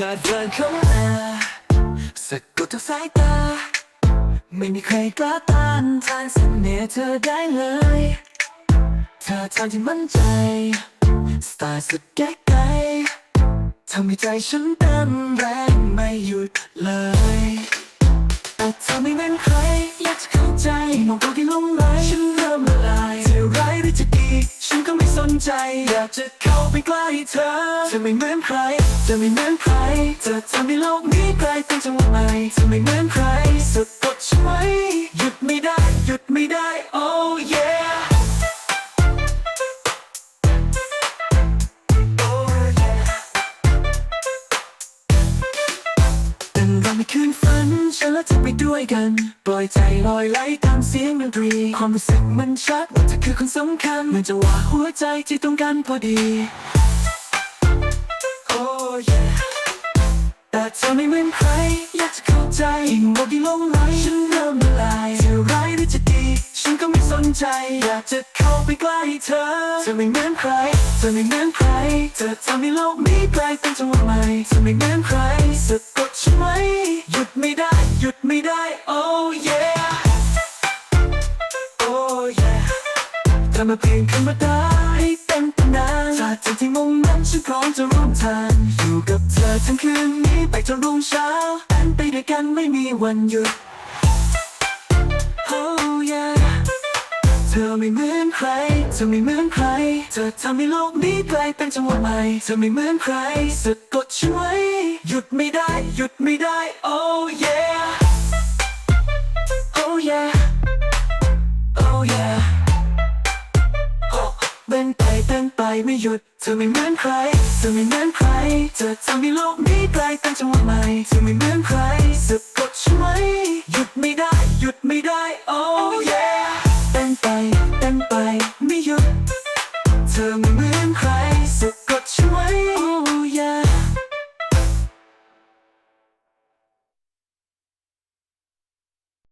ธอเดินเข้ามาสะกดทุกสายตา ไม่มีใครกล้าต้านทานเสน่ห์เธอได้เลย เธอทำที่มั่นใจ สไตล์สุดแก้ไกทำให้ใจฉันเต้นแรงไม่หยุดเลย แต่เธอไม่เหมือนใครอยากจะเข้าใจมองตัวที่ลงไหลฉันเริ่มละล ใจ อยากจะเข้าไปใกล้เธอ จะไม่เหมือนใคร จะไม่เหมือนใคร จะทำให้โลกนี้กลายเป็นจังหวะใหม่จะไม่เหมือนใครสุด คืนฝันฉันและเธอไปด้วยกัน ปล่อยใจลอยไหลตามเสียงดนตรี ความรู้สึกมันชัดว่าเธอคือคนสำคัญเหมือนจะว่าหัวใจที่ต้องการพอดี Oh yeah แต่เธอไม่เหมือนใคร อยากจะเข้าใจยิ่งโลกที่หลงไหลฉันเริ่มละลายจะร้ายหรือจะดี ฉันก็ไม่สนใจ อยากจะเข้าไปใกล้เธอ เธอไม่เหมือนใคร เธอไม่เหมือนใคร เธอทำให้โลกนี้กลายเป็นจังหวะใหม่ เธอไม่เหมือนใครสะกดฉันไว้หยุดไม่ไหยุด ไม่ได้ oh yeah oh yeah ทำมาเพียงธรรมดาให้เต็มตำนานจากเธอที่มุ่งมั่นฉันพร้อมจะร่วมทางอยู่กับเธอทั้งคืนนี้ไปจนรุ่งเช้าเป็นไปด้วยกันไม่มีวันหยุด oh yeah เธอไม่เหมือนใคร เธอไม่เหมือนใคร เธอทำให้โลกนี้กลายเป็นจังหวะใหม่ เธอไม่เหมือนใครสะกดฉันไว้ หยุดไม่ได้ หยุดไม่ได้ oh ไม่หยุด เธอไม่เหมือนใคร เธอไม่เหมือนใครจะทำให้โลกนี้กลายเป็นจังหวะใหม่ เธอไม่เหมือนใครสะกดใช่ไหม หยุดไม่ได้ หยุดไม่ได้ oh yeah เต้นไปเต้นไปไม่หยุด เธอไม่เหมือนใคร